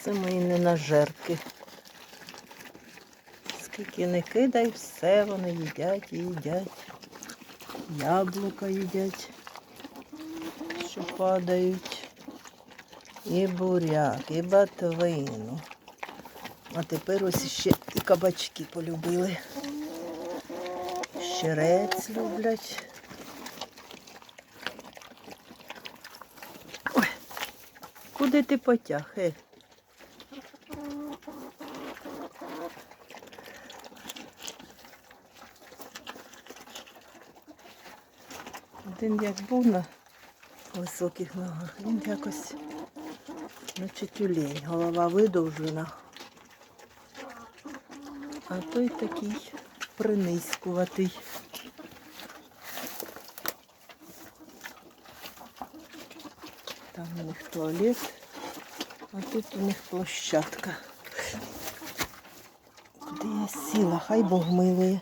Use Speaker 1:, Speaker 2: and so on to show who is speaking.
Speaker 1: Це мої ненажерки. Скільки не кидай, все вони їдять і їдять. Яблука їдять, що падають. І буряк, і батвину. А тепер ось ще і кабачки полюбили. Щерець люблять. Ой, куди ти потяг? Е? Один як був на високих ногах, він якось наче тюлень, голова видовжена. А той такий принизькуватий. Там у них туалет, а тут у них площадка. Куди я сіла, хай Бог милує.